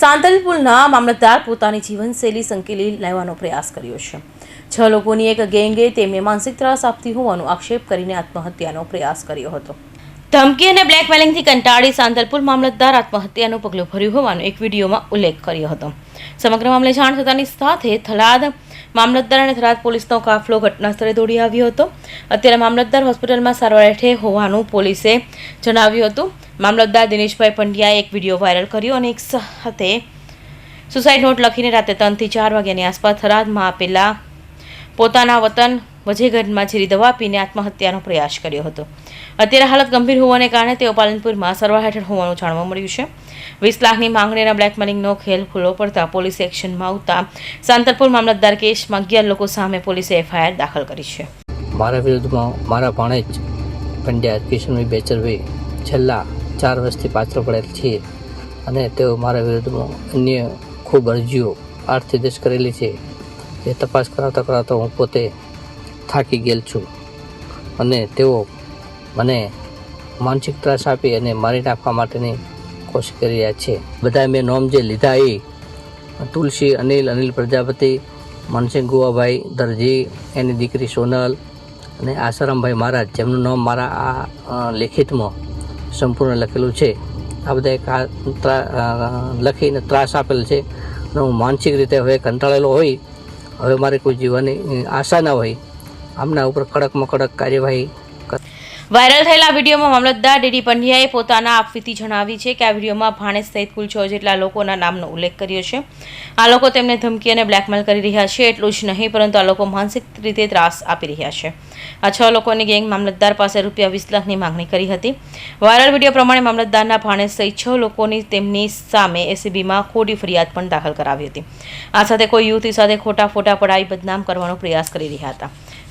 સાંતલપુરના મામલતદાર પોતાની જીવનશૈલી સંકેલી લેવાનો પ્રયાસ કર્યો છે. છ લોકોની એક ગેંગે તેમને માનસિક ત્રાસ આપતી હોવાનો આક્ષેપ કરીને આત્મહત્યાનો પ્રયાસ કર્યો હતો. ધમકી અને બ્લેકમેલિંગથી કંટાળી સાંતલપુર મામલતદાર આત્મહત્યાનું પગલું ભર્યું હોવાનો એક વિડીયોમાં ઉલ્લેખ કર્યો હતો. સમગ્ર મામલે જાણ થતાની સાથે થલાદ મામલતદાર અને થરાદ પોલીસનો કાફલો ઘટના સ્થળે દોડી આવ્યો હતો. અત્યારે મામલતદાર હોસ્પિટલમાં સારવાર હેઠે હોવાનું પોલીસે જણાવ્યું હતું. મામલતદાર દિનેશભાઈ પંડ્યાએ એક વીડિયો વાયરલ કર્યો અને એક સાથે સુસાઇડ નોટ લખીને રાતે ત્રણથી ચાર વાગ્યાની આસપાસ થરાદમાં આપેલા પોતાના વતન વજેગઢમાં ઝેરી દવા પીને આત્મહત્યાનો પ્રયાસ કર્યો હતો. અત્યારે હાલત ગંભીર હોવાને કારણે તેઓ પાલનપુરમાં સારવાર હેઠળ હોવાનું જાણવા મળ્યું છે. વીસ લાખની માંગણીના બ્લેકમેલિંગનો ખેલ ખુલ્લો પડતા પોલીસ એક્શનમાં આવતા સાંતરપુર મામલતદાર કેસમાં અગિયાર લોકો સામે પોલીસે એફઆઈઆર દાખલ કરી છે. મારા વિરુદ્ધમાં મારા ભાણેજ પંડ્યા કિશનભાઈ બેચરભાઈ છેલ્લા ચાર વર્ષથી પાછળ પડેલ છે અને તેઓ મારા વિરુદ્ધમાં અન્ય ખૂબ અરજીઓ આર્થિક દેશ કરેલી છે. એ તપાસ કરાવતા કરાવતા હું પોતે થાકી ગયેલ છું. અને તેઓ મને માનસિક ત્રાસ આપી અને મારી નાખવા માટેની કોશિશ કરી રહ્યા છે. બધા મેં નોમ જે લીધા એ તુલસી, અનિલ અનિલ પ્રજાપતિ, મનસિંહ ગુવાભાઈ, દરજી, એની દીકરી સોનલ અને આસારામભાઈ મહારાજ, જેમનું નામ મારા આ લેખિતમાં સંપૂર્ણ લખેલું છે. આ બધા એક લખીને ત્રાસ આપેલ છે. હું માનસિક રીતે હવે કંટાળેલો હોય, હવે મારે કોઈ જીવવાની આશા ના હોય આમના ઉપર કડકમાં કડક કાર્યવાહી વાયરલ થયેલા વિડીયોમાં મામલતદાર ડીડી પંડ્યાએ પોતાના આપવીતી જણાવી છે કે આ વિડીયોમાં ભાણેજ સહિત કુલ છ જેટલા લોકોના નામનો ઉલ્લેખ કર્યો છે. આ લોકો તેમને ધમકી અને બ્લેકમેલ કરી રહ્યા છે, એટલું જ નહીં, પરંતુ આ લોકો માનસિક રીતે ત્રાસ આપી રહ્યા છે. આ છ લોકોની ગેંગ મામલતદાર પાસે રૂપિયા વીસ લાખની માંગણી કરી હતી. વાયરલ વીડિયો પ્રમાણે મામલતદારના ભાણેજ સહિત છ લોકોની તેમની સામે એસીબીમાં ખોટી ફરિયાદ પણ દાખલ કરાવી હતી. આ સાથે કોઈ યુવતી સાથે ખોટા ફોટા પડાવી બદનામ કરવાનો પ્રયાસ કરી રહ્યા હતા.